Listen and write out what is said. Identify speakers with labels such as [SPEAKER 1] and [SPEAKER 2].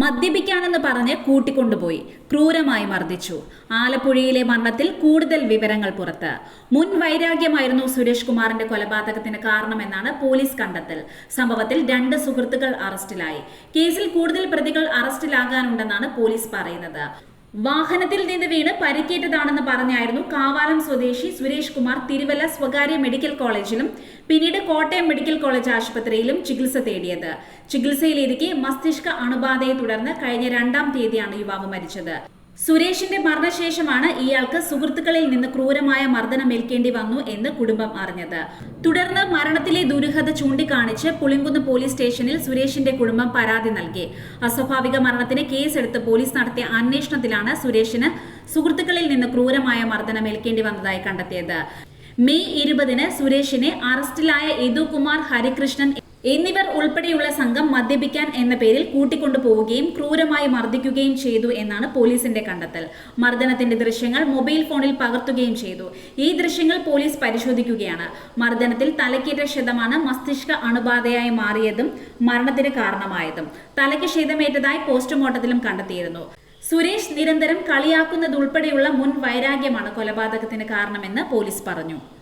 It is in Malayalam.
[SPEAKER 1] മദ്യപിക്കാനെന്ന് പറഞ്ഞ് കൂട്ടിക്കൊണ്ടുപോയി. ക്രൂരമായി മർദ്ദിച്ചു. ആലപ്പുഴയിലെ മരണത്തിൽ കൂടുതൽ വിവരങ്ങൾ പുറത്ത്. മുൻ വൈരാഗ്യമായിരുന്നു സുരേഷ് കുമാറിന്റെ കൊലപാതകത്തിന് കാരണമെന്നാണ് പോലീസ് കണ്ടെത്തൽ. സംഭവത്തിൽ രണ്ട് സുഹൃത്തുക്കൾ അറസ്റ്റിലായി. കേസിൽ കൂടുതൽ പ്രതികൾ അറസ്റ്റിലാകാനുണ്ടെന്നാണ് പോലീസ് പറയുന്നത്. വാഹനത്തിൽ നിന്ന് വീണ് പരിക്കേറ്റതാണെന്ന് പറഞ്ഞായിരുന്നു കാവാലം സ്വദേശി സുരേഷ് കുമാർ തിരുവല്ല സ്വകാര്യ മെഡിക്കൽ കോളേജിലും പിന്നീട് കോട്ടയം മെഡിക്കൽ കോളേജ് ആശുപത്രിയിലും ചികിത്സ തേടിയത്. ചികിത്സയിലിരിക്കെ മസ്തിഷ്ക അണുബാധയെ തുടർന്ന് കഴിഞ്ഞ രണ്ടാം തീയതിയാണ് യുവാവ് മരിച്ചത്. സുരേഷിന്റെ മരണശേഷമാണ് ഇയാൾക്ക് സുഹൃത്തുക്കളിൽ നിന്ന് ക്രൂരമായ മർദ്ദനം ഏൽക്കേണ്ടി വന്നു എന്ന് കുടുംബം അറിഞ്ഞത്. തുടർന്ന് മരണത്തിലെ ദുരൂഹത ചൂണ്ടിക്കാണിച്ച് പുളിങ്കുന്ന് പോലീസ് സ്റ്റേഷനിൽ സുരേഷിന്റെ കുടുംബം പരാതി നൽകി. അസ്വാഭാവിക മരണത്തിന് കേസെടുത്ത് പോലീസ് നടത്തിയ അന്വേഷണത്തിലാണ് സുരേഷിന് സുഹൃത്തുക്കളിൽ നിന്ന് ക്രൂരമായ മർദ്ദനം ഏൽക്കേണ്ടി വന്നതായി കണ്ടെത്തിയത്. മെയ് ഇരുപതിന് സുരേഷിനെ അറസ്റ്റിലായ യദുകുമാർ ഹരികൃഷ്ണൻ എന്നിവർ ഉൾപ്പെടെയുള്ള സംഘം മദ്യപിക്കാൻ എന്ന പേരിൽ കൂട്ടിക്കൊണ്ടുപോവുകയും ക്രൂരമായി മർദ്ദിക്കുകയും ചെയ്തു എന്നാണ് പോലീസിന്റെ കണ്ടെത്തൽ. മർദ്ദനത്തിന്റെ ദൃശ്യങ്ങൾ മൊബൈൽ ഫോണിൽ പകർത്തുകയും ചെയ്തു. ഈ ദൃശ്യങ്ങൾ പോലീസ് പരിശോധിക്കുകയാണ്. മർദ്ദനത്തിൽ തലക്കേറ്റ ക്ഷതമാണ് മസ്തിഷ്ക അണുബാധയായി മാറിയതും മരണത്തിന് കാരണമായതും. തലയ്ക്ക് ക്ഷതമേറ്റതായി പോസ്റ്റ്മോർട്ടത്തിലും കണ്ടെത്തിയിരുന്നു. സുരേഷ് നിരന്തരം കളിയാക്കുന്നതുൾപ്പെടെയുള്ള മുൻ വൈരാഗ്യമാണ് കൊലപാതകത്തിന് കാരണമെന്ന് പോലീസ് പറഞ്ഞു.